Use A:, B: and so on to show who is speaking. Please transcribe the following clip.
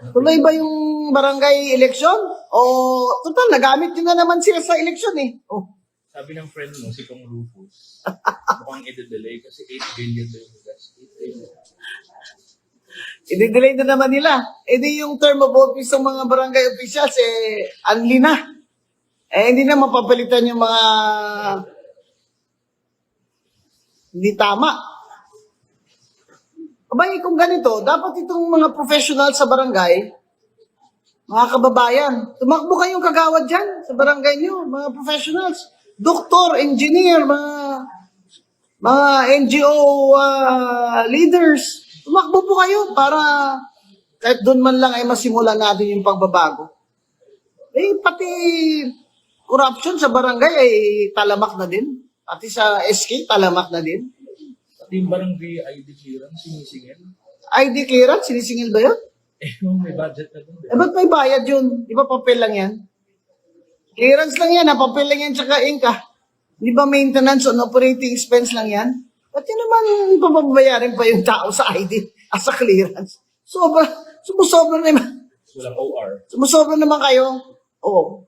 A: Tuloy ba yung barangay election? O, total, nagamit nyo na naman sila sa election eh. Oh.
B: Sabi ng friend mo, si Kong Rufus, mukhang i-delay kasi 8 billion daw yung gas. 8 billion.
A: I-delay na naman nila. E di yung term of office ng mga barangay officials, eh, anli na. Eh, hindi na mapapalitan yung mga hindi tama. Abay, kung ganito, dapat itong mga professional sa barangay, mga kababayan, tumakbo kayong kagawad dyan sa barangay nyo, mga professionals. Doktor, engineer, mga mga NGO ah, leaders, tumakbo po kayo para kahit doon man lang ay masimulan natin yung pagbabago. Eh, pati corruption sa barangay ay talamak na din. Pati sa SK, talamak na din.
B: Pati yung barangay ID clearance, sinisingil.
A: ID clearance, sinisingil ba yun?
B: Eh, may budget na dun.
A: Eh, ba't may bayad yun? Di ba papel lang yan? Clearance lang yan, ha? papel lang yan, tsaka ink, ha? Di ba maintenance on operating expense lang yan? Ba't yun naman papabayarin pa yung tao sa ID as sa clearance? Sobra, sumusobra naman.
B: Walang OR.
A: Sumusobra naman kayo. Oo.